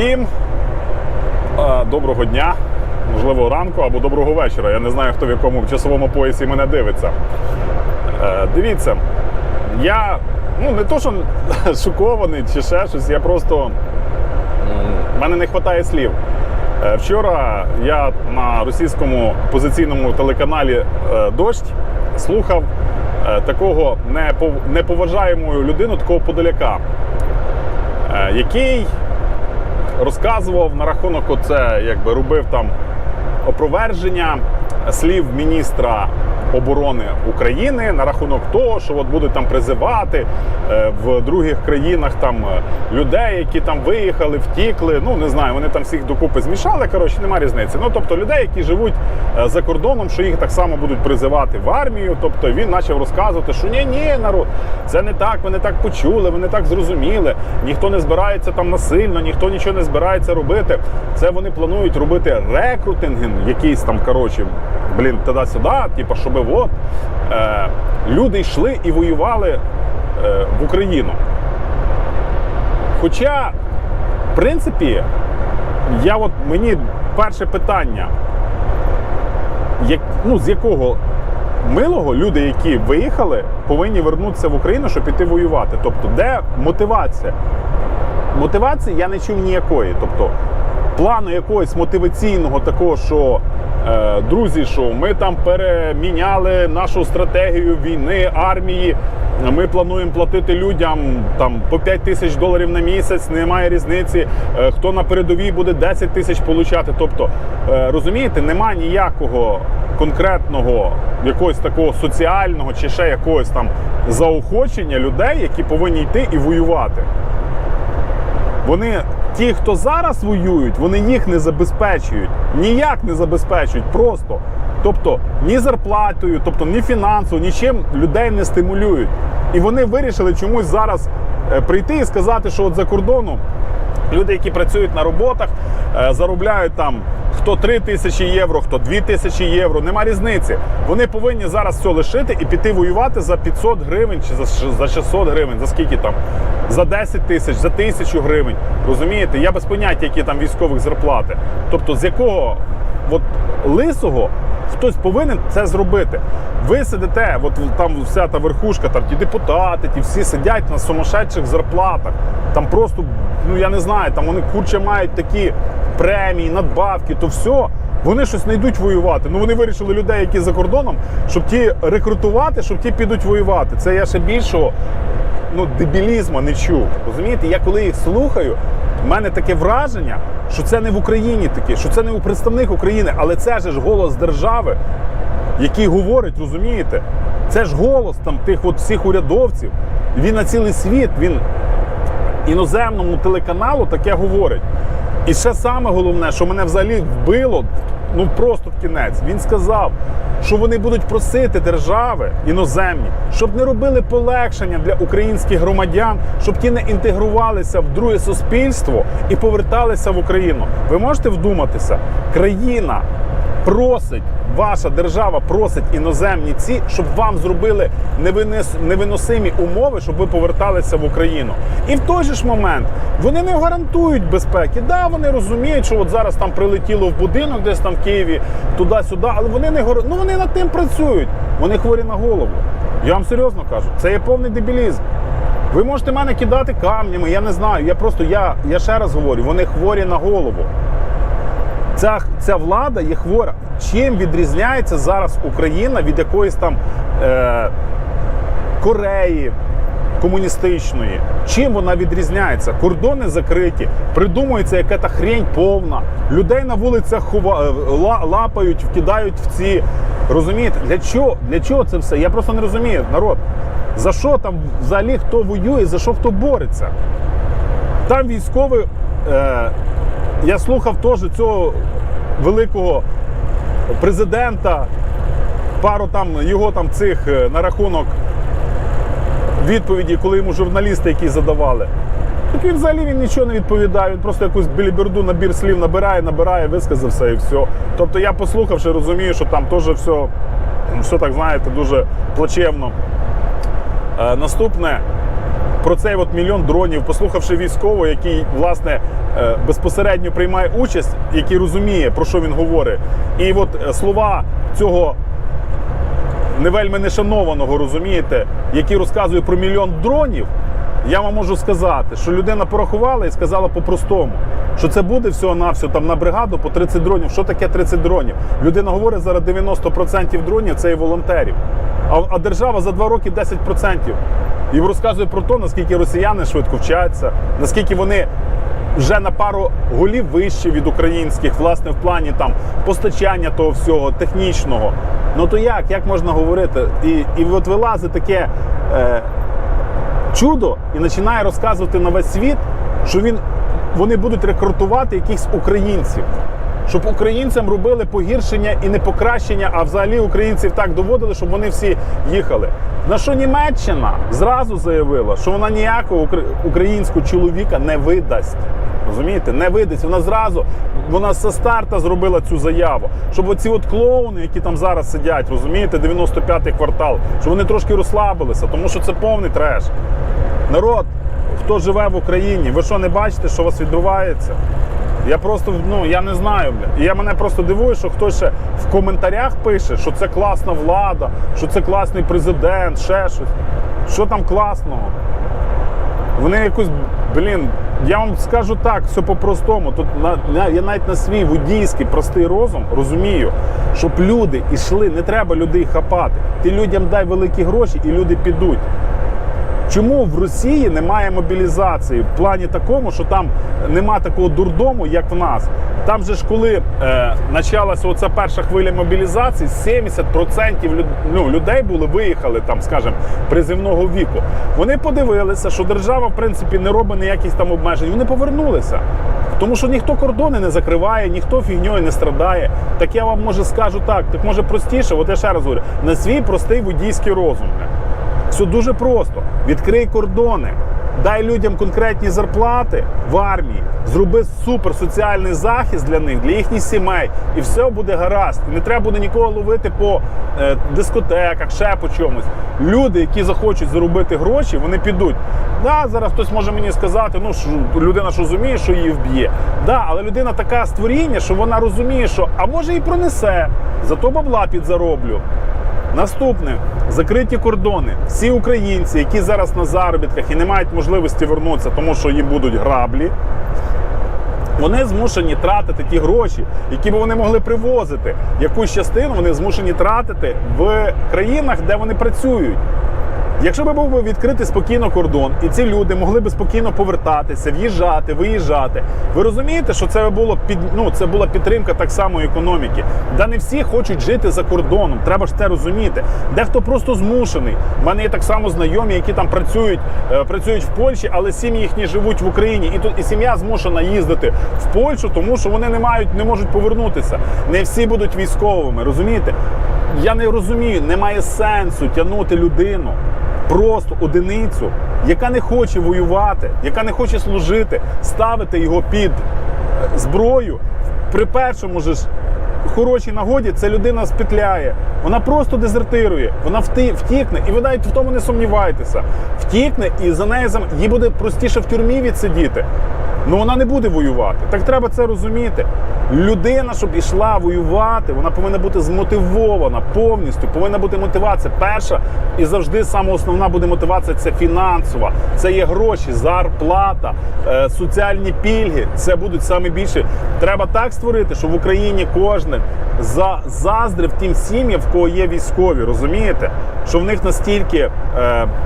Всім е, доброго дня, можливо, ранку або доброго вечора. Я не знаю, хто в якому часовому поясі мене дивиться. Е, Дивіться, я ну не то, що шокований чи ще щось, я просто в мене не вистачає слів. Е, Вчора я на російському опозиційному телеканалі Дощ слухав такого непов- неповажаємою людину, такого подоляка, е, який розказував на рахунок оце, якби робив там опроверження слів міністра оборони України на рахунок того, що от будуть там призивати е, в других країнах там е, людей, які там виїхали, втікли. Ну не знаю, вони там всіх докупи змішали. Коротше, нема різниці. Ну тобто людей, які живуть е, за кордоном, що їх так само будуть призивати в армію. Тобто він почав розказувати, що ні, ні, народ, це не так, ви не так почули, ви не так зрозуміли. Ніхто не збирається там насильно, ніхто нічого не збирається робити. Це вони планують робити рекрутинги, якийсь там коротше, блін, туди-сюди, типу, щоб от е, люди йшли і воювали е, в Україну. Хоча, в принципі, я от мені перше питання, як, ну, з якого милого люди, які виїхали, повинні вернутися в Україну, щоб піти воювати. Тобто, де мотивація? Мотивації я не чув ніякої. Тобто, плану якогось мотиваційного такого, що друзі, що ми там переміняли нашу стратегію війни, армії. Ми плануємо платити людям там по 5 тисяч доларів на місяць, немає різниці. Е, Хто на передовій буде 10 тисяч получати. Тобто, е, розумієте, немає ніякого конкретного якогось такого соціального чи ще якогось там заохочення людей, які повинні йти і воювати. Вони, ті, хто зараз воюють, вони їх не забезпечують. Ніяк не забезпечують просто. Тобто ні зарплатою, тобто ні фінансово, нічим людей не стимулюють. І вони вирішили чомусь зараз е, прийти і сказати, що от за кордоном люди, які працюють на роботах, е, заробляють там хто 3 тисячі євро, хто 2 тисячі євро, нема різниці. Вони повинні зараз все лишити і піти воювати за 500 гривень чи за 600 гривень, за скільки там? За 10 тисяч, за тисячу гривень. Розумієте? Я без поняття, які там військових зарплати. Тобто, з якого от лисого хтось повинен це зробити. Ви сидите, от там вся та верхушка, там ті депутати, ті всі сидять на сумасшедших зарплатах. Там просто, ну я не знаю, там вони курче мають такі премії, надбавки, то все. Вони щось не йдуть воювати. Ну вони вирішили людей, які за кордоном, щоб ті рекрутувати, щоб ті підуть воювати. Це я ще більшого ну, дебілізму не чув. Розумієте, я коли їх слухаю, в мене таке враження, що це не в Україні таке, що це не у представник України, але це ж голос держави, який говорить, розумієте? Це ж голос там тих от всіх урядовців. Він на цілий світ, він іноземному телеканалу таке говорить. І ще саме головне, що мене взагалі вбило, ну просто в кінець. Він сказав, що вони будуть просити держави іноземні, щоб не робили полегшення для українських громадян, щоб ті не інтегрувалися в друге суспільство і поверталися в Україну. Ви можете вдуматися, країна просить, ваша держава просить іноземні ці, щоб вам зробили невиносимі умови, щоб ви поверталися в Україну. І в той же ж момент вони не гарантують безпеки. Да, вони розуміють, що от зараз там прилетіло в будинок, десь там в Києві, туди-сюди, але вони не ну вони над тим працюють. Вони хворі на голову. Я вам серйозно кажу, це є повний дебілізм. Ви можете мене кидати камнями, я не знаю. Я просто я, я ще раз говорю, вони хворі на голову. Ця, ця влада є хвора. Чим відрізняється зараз Україна від якоїсь там е, Кореї комуністичної? Чим вона відрізняється? Кордони закриті, придумується яка та хрень повна. Людей на вулицях хова, е, ла- лапають, вкидають в ці. Розумієте, для чого? Для чого це все? Я просто не розумію, народ. За що там взагалі хто воює, за що хто бореться? Там військовий. Е, я слухав теж цього великого президента, пару там його там цих е, на рахунок відповіді, коли йому журналісти якісь задавали. Так він взагалі він нічого не відповідає, він просто якусь біліберду набір слів набирає, набирає, висказався і все. Тобто я послухавши, розумію, що там теж все, все так знаєте, дуже плачевно. Е, наступне, про цей от мільйон дронів, послухавши військового, який власне е, безпосередньо приймає участь, який розуміє, про що він говорить. І от е, слова цього не вельми нешанованого, розумієте, який розказує про мільйон дронів, я вам можу сказати, що людина порахувала і сказала по-простому, що це буде всього-навсього там на бригаду по 30 дронів. Що таке 30 дронів? Людина говорить, зараз 90% дронів це і волонтерів. А, а держава за два роки 10%. І розказує про те, наскільки росіяни швидко вчаться, наскільки вони вже на пару голів вище від українських, власне, в плані там постачання того всього технічного. Ну то як? Як можна говорити? І, і от вилазить таке е, чудо і починає розказувати на весь світ, що він, вони будуть рекрутувати якихось українців. Щоб українцям робили погіршення і не покращення, а взагалі українців так доводили, щоб вони всі їхали. На що Німеччина зразу заявила, що вона ніякого українського чоловіка не видасть. Розумієте, не видасть. Вона зразу, вона зі старта зробила цю заяву, щоб оці от клоуни, які там зараз сидять, розумієте, 95-й квартал, щоб вони трошки розслабилися, тому що це повний треш. Народ, хто живе в Україні, ви що не бачите, що у вас відбувається? Я просто ну я не знаю, бля. І я мене просто дивує, що хтось ще в коментарях пише, що це класна влада, що це класний президент, ще щось. Що там класного? Вони якось, блін, я вам скажу так, все по-простому. Тут на, я навіть на свій водійський простий розум розумію, щоб люди йшли, не треба людей хапати. Ти людям дай великі гроші і люди підуть. Чому в Росії немає мобілізації в плані такому, що там нема такого дурдому, як в нас? Там же ж коли е, почалася оця перша хвиля мобілізації, 70% люд, ну, людей були виїхали там, скажімо, призивного віку. Вони подивилися, що держава в принципі не робить ніяких там обмежень. Вони повернулися. Тому що ніхто кордони не закриває, ніхто фігньою не страдає. Так я вам може скажу так, так може простіше, от я ще раз говорю, на свій простий водійський розум. Все дуже просто. Відкрий кордони, дай людям конкретні зарплати в армії, зроби супер соціальний захист для них, для їхніх сімей, і все буде гаразд. Не треба буде нікого ловити по е, дискотеках, ще по чомусь. Люди, які захочуть заробити гроші, вони підуть. Да, зараз хтось може мені сказати, ну що людина ж розуміє, що її вб'є. Да, але людина така створіння, що вона розуміє, що а може і пронесе, зато бабла підзароблю. Наступне закриті кордони. Всі українці, які зараз на заробітках і не мають можливості вернутися, тому що їм будуть граблі. Вони змушені тратити ті гроші, які б вони могли привозити. Якусь частину вони змушені тратити в країнах, де вони працюють. Якщо б був би відкритий спокійно кордон, і ці люди могли б спокійно повертатися, в'їжджати, виїжджати. Ви розумієте, що це було під ну це була підтримка так само економіки. Да не всі хочуть жити за кордоном. Треба ж це розуміти. Дехто просто змушений. У мене є так само знайомі, які там працюють, е, працюють в Польщі, але сім'ї їхні живуть в Україні. І тут і сім'я змушена їздити в Польщу, тому що вони не мають, не можуть повернутися. Не всі будуть військовими. Розумієте? Я не розумію, немає сенсу тягнути людину просто одиницю, яка не хоче воювати, яка не хоче служити, ставити його під е, зброю. При першому ж хорошій нагоді ця людина спетляє. Вона просто дезертирує, вона вти- втікне, і ви навіть в тому не сумнівайтеся. Втікне, і за нею їй буде простіше в тюрмі відсидіти. Ну вона не буде воювати. Так треба це розуміти. Людина, щоб ішла воювати, вона повинна бути змотивована повністю. Повинна бути мотивація. Перша і завжди саме основна буде мотивація це фінансова. Це є гроші, зарплата, е, соціальні пільги. Це будуть саме більше. Треба так створити, щоб в Україні кожен за заздрив тим сім'ям, в кого є військові. Розумієте? Що в них настільки е,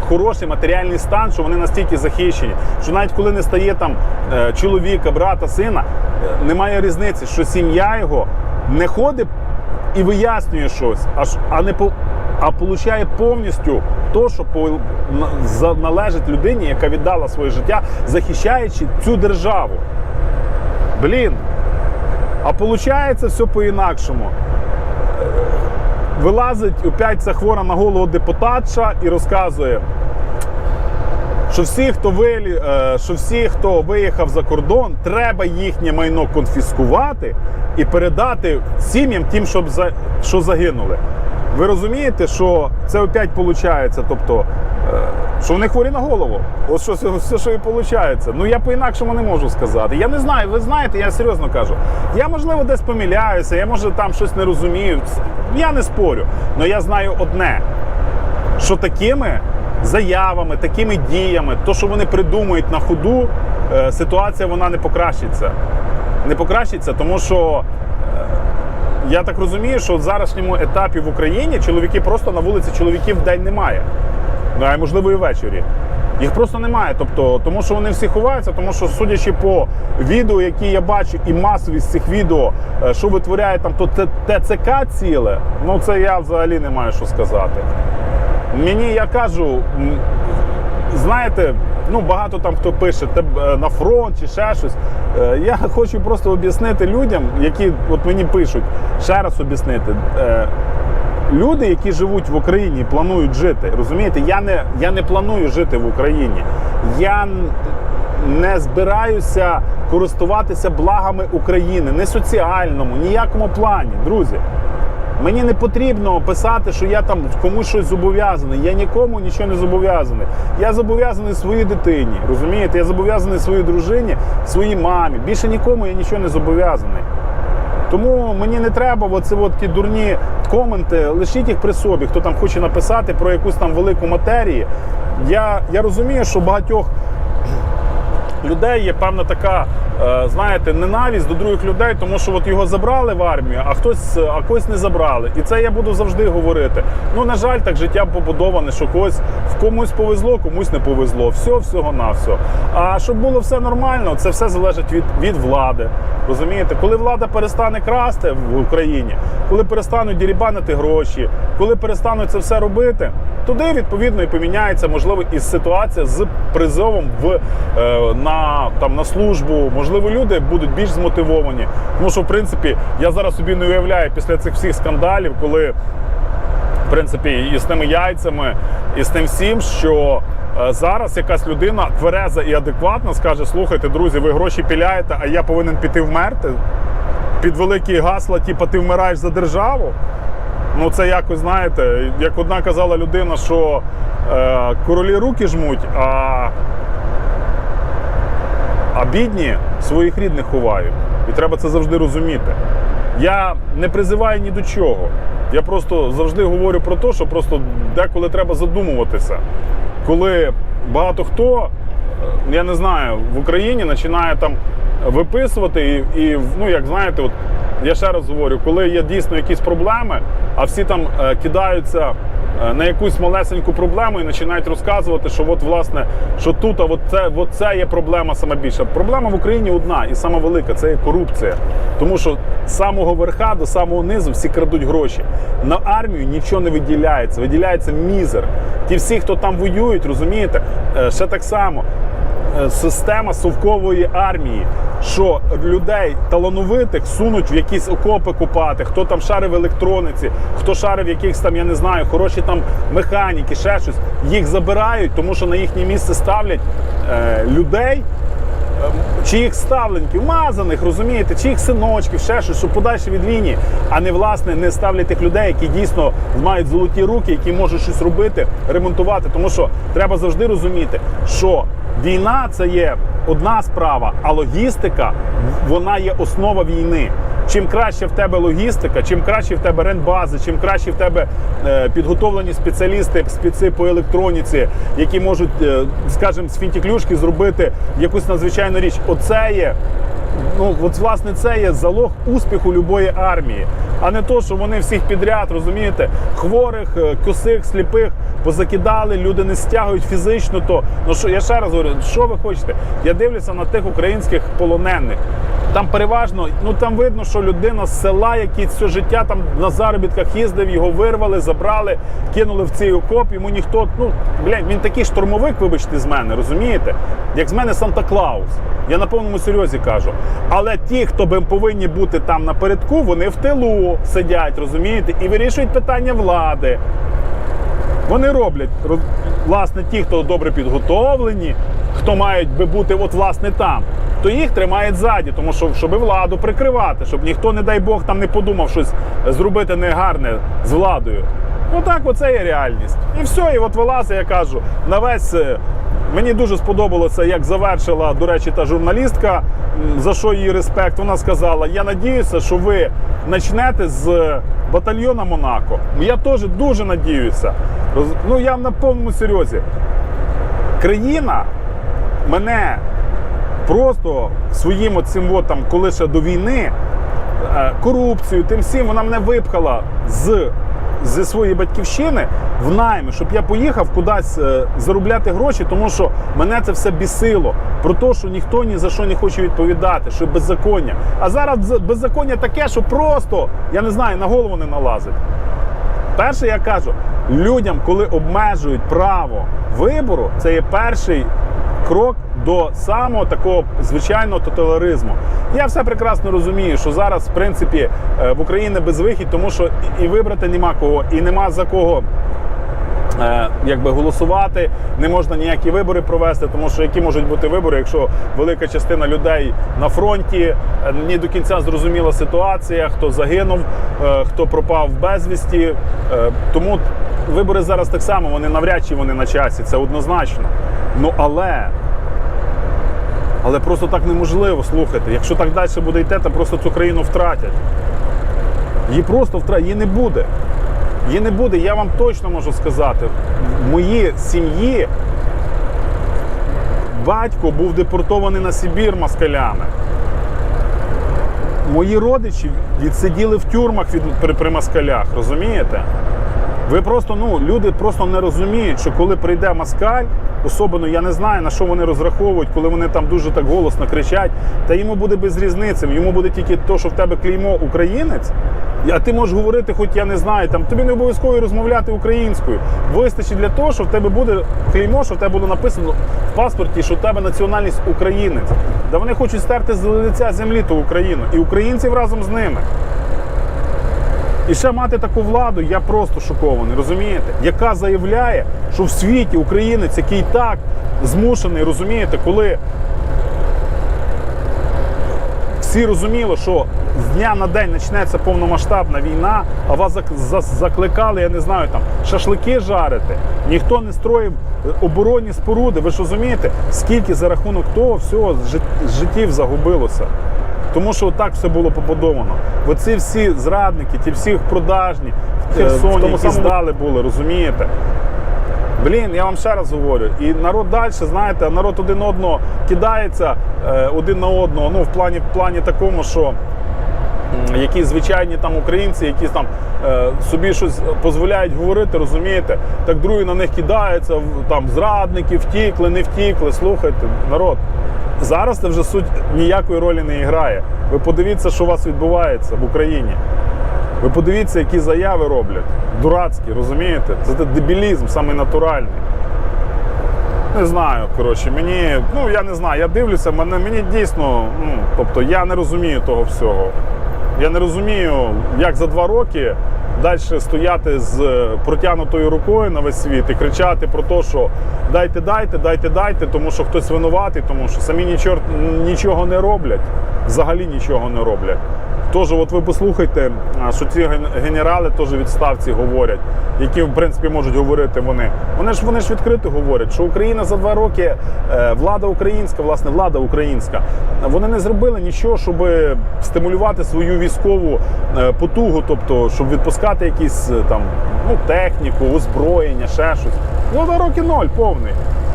хороший матеріальний стан, що вони настільки захищені, що навіть коли не стає там е, чоловіка, брата, сина, немає різниці, що сім'я його не ходить і вияснює щось, а не по. А получає повністю то, що належить людині, яка віддала своє життя, захищаючи цю державу. Блін. А виходить все по-інакшому. Вилазить опять ця хвора на голову депутатша і розказує, що всі, хто вилі, е, що всі, хто виїхав за кордон, треба їхнє майно конфіскувати і передати сім'ям тим, щоб за, що загинули. Ви розумієте, що це опять виходить, тобто, е, що вони хворі на голову. От що все, що і виходить. Ну я по-інакшому не можу сказати. Я не знаю, ви знаєте, я серйозно кажу. Я, можливо, десь помиляюся, я може там щось не розумію. Я не спорю. Але я знаю одне, що такими заявами, такими діями, то, що вони придумують на ходу, е, ситуація вона не покращиться. Не покращиться, тому що я так розумію, що в зарашньому етапі в Україні чоловіки просто на вулиці чоловіків в день немає. Ну, а можливо і ввечері. Їх просто немає. Тобто, тому що вони всі ховаються, тому що, судячи по відео, які я бачу, і масовість цих відео, е, що витворяє там то ТЦК ціле, ну це я взагалі не маю що сказати. Мені я кажу, знаєте, ну багато там хто пише «Теб- е, на фронт чи ще щось. Е, Я хочу просто об'яснити людям, які от мені пишуть, ще раз об'яснити. Е, Люди, які живуть в Україні, планують жити. Розумієте, я не, я не планую жити в Україні. Я не збираюся користуватися благами України, не соціальному, ніякому плані, друзі. Мені не потрібно писати, що я там комусь щось зобов'язаний. Я нікому нічого не зобов'язаний. Я зобов'язаний своїй дитині. Розумієте? Я зобов'язаний своїй дружині, своїй мамі. Більше нікому я нічого не зобов'язаний. Тому мені не треба оці от ті дурні коменти, лишіть їх при собі, хто там хоче написати про якусь там велику матерію. Я, я розумію, що багатьох людей є певна така, знаєте, ненависть до других людей, тому що от його забрали в армію, а хтось а когось не забрали. І це я буду завжди говорити. Ну, на жаль, так життя побудоване, що когось в комусь повезло, комусь не повезло. Все, всього на все. А щоб було все нормально, це все залежить від, від влади. Розумієте, коли влада перестане красти в Україні, коли перестануть дірібанити гроші, коли перестануть це все робити, туди відповідно і поміняється, можливо, і ситуація з призовом в е, на там на службу. Можливо, люди будуть більш змотивовані. Тому що, в принципі, я зараз собі не уявляю після цих всіх скандалів, коли в принципі, і з тими яйцями, і з тим всім, що е, зараз якась людина твереза і адекватна скаже: слухайте, друзі, ви гроші піляєте, а я повинен піти вмерти. Під великі гасла, типу, ти вмираєш за державу. Ну, це якось, знаєте, як одна казала людина, що е, королі руки жмуть, а, а бідні своїх рідних ховають. І треба це завжди розуміти. Я не призиваю ні до чого. Я просто завжди говорю про те, що просто деколи треба задумуватися. Коли багато хто, я не знаю, в Україні починає там виписувати і, і ну, як знаєте, от я ще раз говорю, коли є дійсно якісь проблеми, а всі там е, кидаються е, на якусь малесеньку проблему і починають розказувати, що от власне, що тут, а от це, от це є проблема саме більша. Проблема в Україні одна і сама велика це є корупція. Тому що з самого верха до самого низу всі крадуть гроші. На армію нічого не виділяється, виділяється мізер. Ті всі, хто там воюють, розумієте, е, ще так само система совкової армії, що людей талановитих сунуть в якісь окопи купати, хто там шарив в електрониці, хто шарив якихось там, я не знаю, хороші там механіки, ще щось. Їх забирають, тому що на їхнє місце ставлять е, людей. е, Чи їх ставленьків, мазаних, розумієте, чи їх синочків, ще щось, щоб подальше від лінії, а не власне не ставлять тих людей, які дійсно мають золоті руки, які можуть щось робити, ремонтувати. Тому що треба завжди розуміти, що війна це є одна справа, а логістика вона є основа війни. Чим краще в тебе логістика, чим краще в тебе рентбази, чим краще в тебе е, підготовлені спеціалісти, спеці по електроніці, які можуть, е, скажімо, з фінтіклюшки зробити якусь надзвичайну річ. Оце є. Ну, от власне це є залог успіху любої армії, а не то, що вони всіх підряд, розумієте, хворих, е, косих, сліпих позакидали, люди не стягують фізично. То ну що я ще раз говорю, що ви хочете? Я дивлюся на тих українських полонених. Там переважно, ну там видно, що людина з села, який все життя там на заробітках їздив, його вирвали, забрали, кинули в цей окоп. Йому ніхто, ну блядь, він такий штурмовик, вибачте, з мене, розумієте? Як з мене Санта-Клаус. Я на повному серйозі кажу. Але ті, хто би повинні бути там напередку, вони в тилу сидять, розумієте, і вирішують питання влади. Вони роблять власне ті, хто добре підготовлені, хто мають би бути от власне там, то їх тримають ззаді, тому що щоб владу прикривати, щоб ніхто, не дай Бог, там не подумав щось зробити негарне з владою. Отак, оце є реальність. І все, і от вилазить, я кажу, на весь. е, Мені дуже сподобалося, як завершила, до речі, та журналістка, за що її респект. Вона сказала: Я надіюся, що ви почнете з батальйона Монако. Я теж дуже надіюся. Ну я на повному серйозі. Країна мене просто своїм оцим от там, коли ще до війни, корупцію, тим всім вона мене випхала з. Зі своєї батьківщини в найми, щоб я поїхав кудись е, заробляти гроші, тому що мене це все бісило. Про те, що ніхто ні за що не хоче відповідати, що беззаконня. А зараз беззаконня таке, що просто я не знаю, на голову не налазить. Перше, я кажу, людям, коли обмежують право вибору, це є перший крок до самого такого звичайного тоталаризму. Я все прекрасно розумію, що зараз, в принципі, е, в Україні безвихідь, тому що і вибрати нема кого, і нема за кого. Е, Якби голосувати, не можна ніякі вибори провести, тому що які можуть бути вибори, якщо велика частина людей на фронті, е, ні до кінця зрозуміла ситуація, хто загинув, е, хто пропав безвісті. Е, Тому вибори зараз так само, вони навряд чи вони на часі, це однозначно. Ну але. Але просто так неможливо слухайте. Якщо так далі буде йти, то просто цю країну втратять. Її просто втратять, її не буде. Її не буде, я вам точно можу сказати. В моїй сім'ї батько був депортований на Сибір москалями. Мої родичі відсиділи в тюрмах від, при, при москалях, розумієте? Ви просто, ну, люди просто не розуміють, що коли прийде москаль, особливо я не знаю, на що вони розраховують, коли вони там дуже так голосно кричать, та йому буде без різниці, йому буде тільки то, що в тебе клеймо українець. А ти можеш говорити, хоч я не знаю, там тобі не обов'язково розмовляти українською. Вистачить для того, що в тебе буде клеймо, що в тебе було написано в паспорті, що в тебе національність українець. Да вони хочуть стерти з лиця землі ту Україну і українців разом з ними. І ще мати таку владу, я просто шокований, розумієте? Яка заявляє, що в світі українець, який так змушений, розумієте, коли всі розуміли, що з дня на день почнеться повномасштабна війна, а вас закликали, я не знаю, там шашлики жарити, ніхто не строїв оборонні споруди. Ви ж розумієте, скільки за рахунок того всього життів загубилося. Тому що так все було побудовано. Оці всі зрадники, ті всі продажні, в Е, в Херсоні, тому які самому- здали були, розумієте? Блін, я вам ще раз говорю, і народ далі, знаєте, народ один одного кидається е, один на одного. Ну, в плані, в плані такому, що м, якісь звичайні там українці, які там е, собі щось дозволяють говорити, розумієте, так другі на них кидаються, там зрадники, втікли, не втікли. Слухайте, народ. Зараз це вже суть ніякої ролі не грає. Ви подивіться, що у вас відбувається в Україні. Ви подивіться, які заяви роблять. Дурацькі, розумієте? Це дебілізм, саме натуральний. Не знаю, коротше, мені, ну я не знаю, я дивлюся, мене, мені дійсно, ну, тобто я не розумію того всього. Я не розумію, як за два роки далі стояти з е, протягнутою рукою на весь світ і кричати про те, що дайте, дайте, дайте, дайте, тому що хтось винуватий, тому що самі нічого, нічого не роблять, взагалі нічого не роблять. Тож, от ви послухайте, що ці ген- генерали теж відставці говорять, які в принципі можуть говорити вони. Вони ж вони ж відкрито говорять, що Україна за два роки е, влада українська, власне, влада українська. Вони не зробили нічого, щоб стимулювати свою військову е, потугу, тобто щоб відпускати якісь е, там ну, техніку, озброєння, ще щось. Ну, роки ноль повний.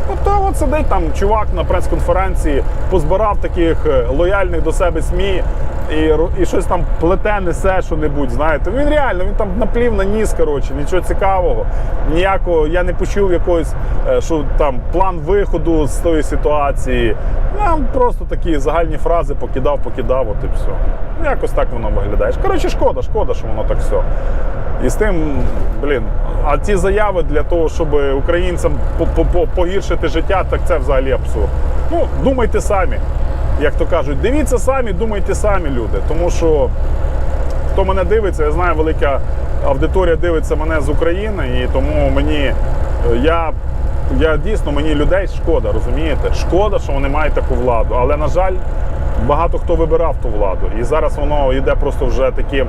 Тобто от сидить там чувак на прес-конференції, позбирав таких лояльних до себе СМІ і, і щось там плете, несе що-небудь, знаєте. Він реально, він там наплів на ніс, коротше, нічого цікавого. Ніякого, я не почув якогось, е, що там план виходу з тої ситуації. Нам просто такі загальні фрази покидав, покидав, от і все. Ну, Якось так воно виглядає. Коротше, шкода, шкода, що воно так все. І з тим, блін, а ці заяви для того, щоб українцям по- по- по- погіршити життя, так це взагалі абсурд. Ну, думайте самі. Як то кажуть, дивіться самі, думайте самі, люди. Тому що хто мене дивиться, я знаю, велика аудиторія дивиться мене з України, і тому мені е, я, я дійсно мені людей шкода, розумієте? Шкода, що вони мають таку владу. Але на жаль, багато хто вибирав ту владу. І зараз воно йде просто вже таким.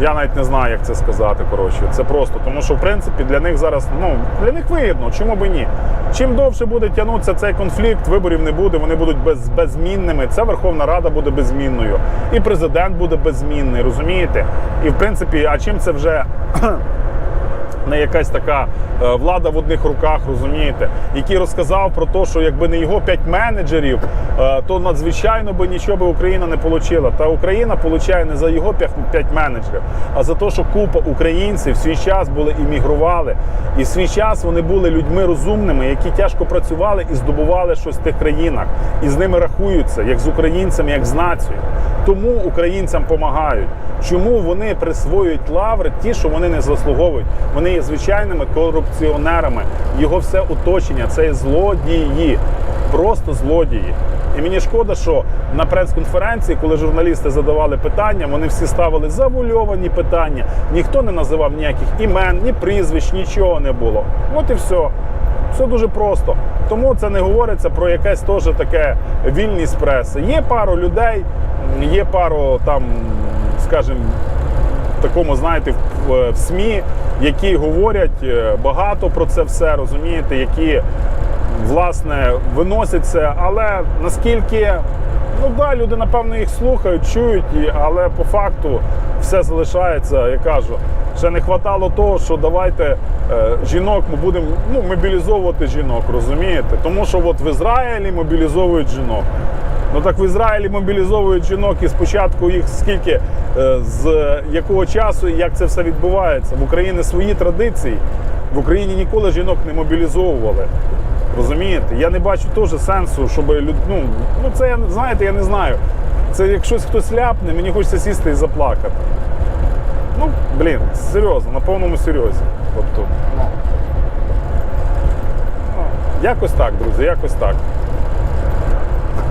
Я навіть не знаю, як це сказати. Коротше, це просто тому, що в принципі для них зараз ну для них вигідно, чому би ні. Чим довше буде тягнутися цей конфлікт, виборів не буде, вони будуть без, беззмінними. Ця Верховна Рада буде беззмінною, і президент буде беззмінний, розумієте? І в принципі, а чим це вже не якась така е, влада в одних руках, розумієте, який розказав про те, що якби не його п'ять менеджерів, е, то надзвичайно би нічого би Україна не отримала. Та Україна получає не за його п'ять менеджерів, а за те, що купа українців в свій час були іммігрували, і в свій час вони були людьми розумними, які тяжко працювали і здобували щось в тих країнах, і з ними рахуються як з українцями, як з нацією. Тому українцям допомагають. Чому вони присвоюють лаври ті, що вони не заслуговують? Вони є звичайними корупціонерами. Його все оточення це злодії, просто злодії. І мені шкода, що на прес-конференції, коли журналісти задавали питання, вони всі ставили завульовані питання. Ніхто не називав ніяких імен, ні прізвищ, нічого не було. От і все. Все дуже просто. Тому це не говориться про якесь теж таке вільність преси. Є пару людей, є пару там, скажімо, такому, знаєте, в, СМІ, які говорять е, багато про це все, розумієте, які власне виносять це, але наскільки. Ну да, люди напевно їх слухають, чують, але по факту все залишається, я кажу. Ще не вистачало того, що давайте е, жінок ми будемо ну, мобілізовувати жінок, розумієте? Тому що от в Ізраїлі мобілізовують жінок. Ну так в Ізраїлі мобілізовують жінок і спочатку їх скільки, е, з якого часу і як це все відбувається. В Україні свої традиції. В Україні ніколи жінок не мобілізовували. Розумієте? Я не бачу теж сенсу, щоб люд... ну, ну це я знаєте, я не знаю. Це як щось хтось ляпне, мені хочеться сісти і заплакати. Ну, блін, серйозно, на повному серйозі. Тобто, ну, якось так, друзі, якось так.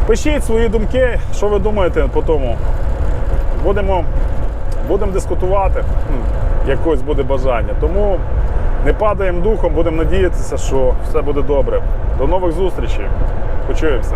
Пишіть свої думки, що ви думаєте по тому. Будемо, будемо дискутувати, якось буде бажання. Тому не падаємо духом, будемо надіятися, що все буде добре. До нових зустрічей. Почуємося.